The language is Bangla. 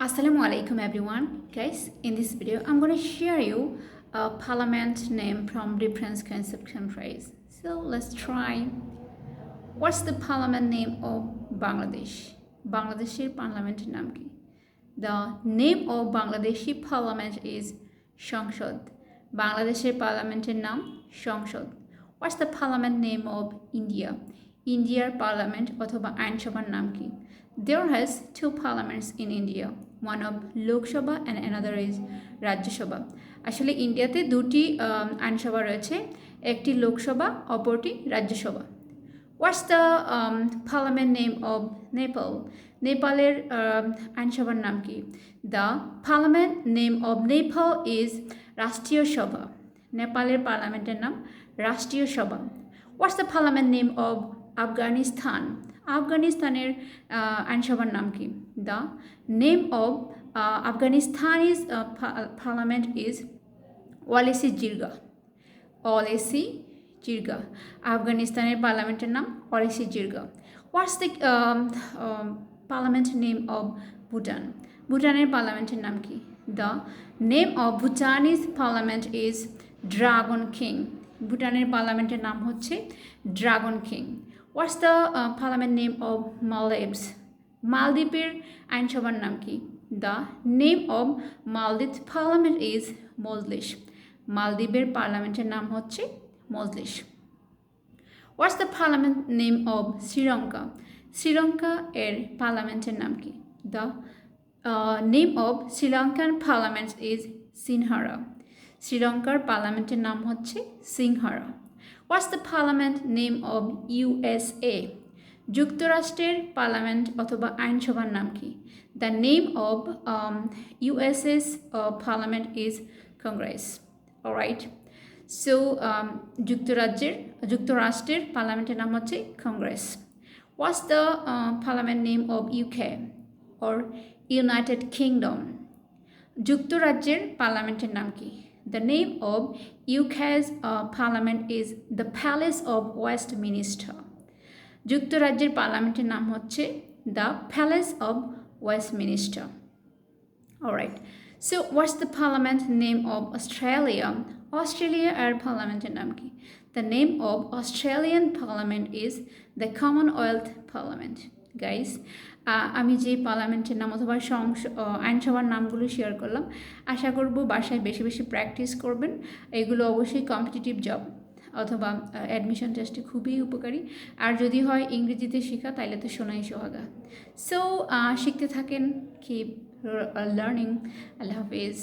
Assalamu alaikum everyone. Guys, in this video I'm going to share you a parliament name from different kinds of countries. So let's try. What's the parliament name of Bangladesh? বাংলাদেশের পার্লামেন্টের নাম কি the name of Bangladeshi parliament is Sangsad বাংলাদেশের পার্লামেন্টের নাম Sangsad what's the parliament name of India ইন্ডিয়ার পার্লামেন্ট অথবা আইনসভার নাম কি? There has two parliaments in India one of Lok Sabha and another is Rajya Sabha আসলে ইন্ডিয়াতে দুটি আইনসভা রয়েছে, একটি লোকসভা অপরটি Rajya Sabha what's the parliament name of Nepal নেপালের আইনসভার নাম কি? The parliament name of Nepal is Rashtriya Sabha নেপালের পার্লামেন্টের নাম Rashtriya Sabha what's the parliament name of Afghanistan. আফগানিস্তানের আইনসভার নাম কি? The name of Afghanistan is parliament is Wolesi Jirga. Wolesi Jirga. আফগানিস্তানের পার্লামেন্টের নাম Wolesi Jirga. What's the parliament name of Bhutan ভুটানের পার্লামেন্টের নাম কি? The name of Bhutanese parliament is dragon king ভুটানের পার্লামেন্টের নাম হচ্ছে dragon king what's the parliament name of Maldives মালদ্বীপের আইনসভার নাম কি? The name of Maldive parliament is Majlis মালদ্বীপের পার্লামেন্টের নাম হচ্ছে Majlis what's the parliament name of Sri Lanka Sri Lanka এর পার্লামেন্টের নাম কি? The name of Sri Lankan parliament is Sinhara শ্রীলঙ্কার পার্লামেন্টের নাম হচ্ছে Sinhara what's the parliament name of USA যুক্তরাষ্ট্রের পার্লামেন্ট অথবা আইনসভার নাম কি? The name of USS parliament is congress right so যুক্তরাজ্যের, যুক্তরাষ্ট্রের পার্লামেন্টের নাম হচ্ছে congress what's the parliament name of UK or United Kingdom যুক্তরাজ্যের পার্লামেন্টের নাম কি? The name of UK's parliament is the palace of Westminster যুক্তরাজ্যের পার্লামেন্টের নাম হচ্ছে the palace of Westminster Alright. So what's the parliament name of Australia? Australia এর পার্লামেন্টের নাম কি The name of Australian parliament is the Commonwealth Parliament. Guys আমি যে পার্লামেন্টের নাম অথবা সংস আইনসভার নামগুলো শেয়ার করলাম, আশা করব বাসায় বেশি বেশি প্র্যাকটিস করবেন। এগুলো অবশ্যই কম্পিটিটিভ জব অথবা অ্যাডমিশন টেস্টে খুবই উপকারী। আর যদি হয় ইংরেজিতে শেখা, তাইলে তো শোনাই সোহাগা। সো শিখতে থাকেন কি লার্নিং আল্লাহ হাফিজ।